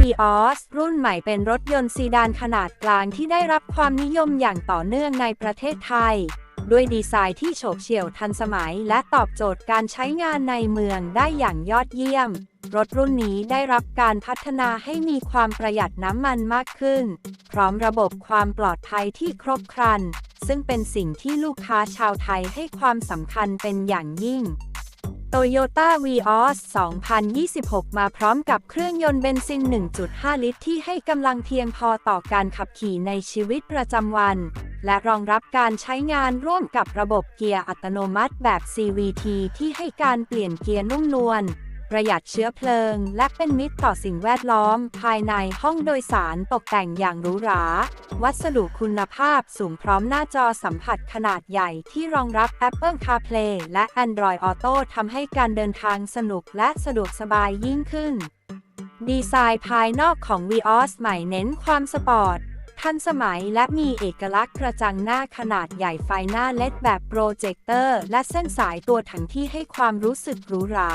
Vios รุ่นใหม่เป็นรถยนต์ซีดานขนาดกลางที่ได้รับความนิยมอย่างต่อเนื่องในประเทศไทย ด้วยดีไซน์ที่โฉบเฉี่ยวทันสมัย และตอบโจทย์การใช้งานในเมืองได้อย่างยอดเยี่ยม รถรุ่นนี้ได้รับการพัฒนาให้มีความประหยัดน้ำมันมากขึ้น พร้อมระบบความปลอดภัยที่ครบครัน ซึ่งเป็นสิ่งที่ลูกค้าชาวไทยให้ความสำคัญเป็นอย่างยิ่ง โตโยต้าวีออส2026 มาพร้อมกับเครื่องยนต์เบนซิน 1.5 ลิตร ที่ให้กำลังเพียงพอต่อการขับขี่ในชีวิตประจำวัน และรองรับการใช้งานร่วมกับระบบเกียร์อัตโนมัติแบบ CVT ที่ให้การเปลี่ยนเกียร์นุ่มนวล ประหยัดเชื้อเพลิง และเป็นมิตรต่อสิ่งแวดล้อม ภายในห้องโดยสารตกแต่งอย่างหรูหรา วัสดุคุณภาพสูงพร้อมหน้าจอสัมผัสขนาดใหญ่ที่รองรับ Apple CarPlay และ Android Auto ทำให้การเดินทางสนุกและสะดวกสบายยิ่งขึ้น ดีไซน์ภายนอกของ Vios ใหม่เน้นความสปอร์ตทันสมัยและมีเอกลักษณ์กระจังหน้าขนาดใหญ่ไฟหน้าเล็ดแบบโปรเจคเตอร์ และเส้นสายตัวถังที่ให้ความรู้สึกหรูหรา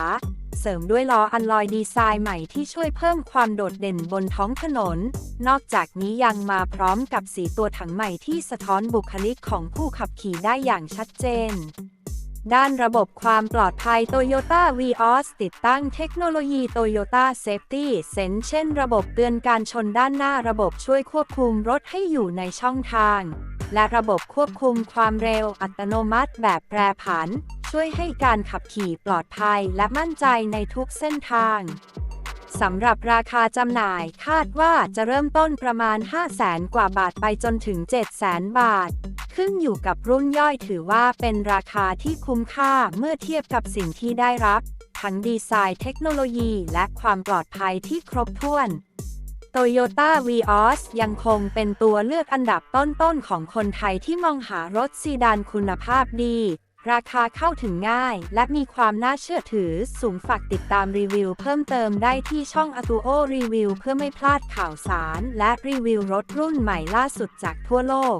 เสริมด้วยล้ออันลอยดีไซน์ใหม่ที่ช่วยเพิ่มความโดดเด่นบนท้องถนน นอกจากนี้ยังมาพร้อมกับสีตัวถังใหม่ที่สะท้อนบุคลิกของผู้ขับขี่ได้อย่างชัดเจนด้านระบบความปลอดภัย Toyota Vios ติดตั้งเทคโนโลยี Toyota Safety Sense เช่นระบบเตือนการชนด้านหน้าระบบช่วยควบคุมรถให้อยู่ในช่องทาง และระบบควบคุมความเร็วอัตโนมัติแบบแปรผัน ช่วยให้การขับขี่ปลอดภัยและมั่นใจในทุกเส้นทาง สำหรับราคาจำหน่ายคาดว่าจะเริ่มต้นประมาณ 5 0 0แสนกว่าบาทไปจนถึง 7 0 0แสนบาท ขึ้นอยู่กับรุ่นย่อยถือว่าเป็นราคาที่คุ้มค่าเมื่อเทียบกับสิ่งที่ได้รับ ทั้งดีไซน์เทคโนโลยีและความปลอดภัยที่ครบถ้วน Toyota Vios ยังคงเป็นตัวเลือกอันดับต้นๆของคนไทยที่มองหารถซีดานคุณภาพดี ราคาเข้าถึงง่าย และมีความน่าเชื่อถือสูงฝากติดตามรีวิวเพิ่มเติมได้ที่ช่องอ t u o Review เพื่อไม่พลาดข่าวสาร และรีวิวรถรุ่นใหม่ล่าสุดจากทั่วโลก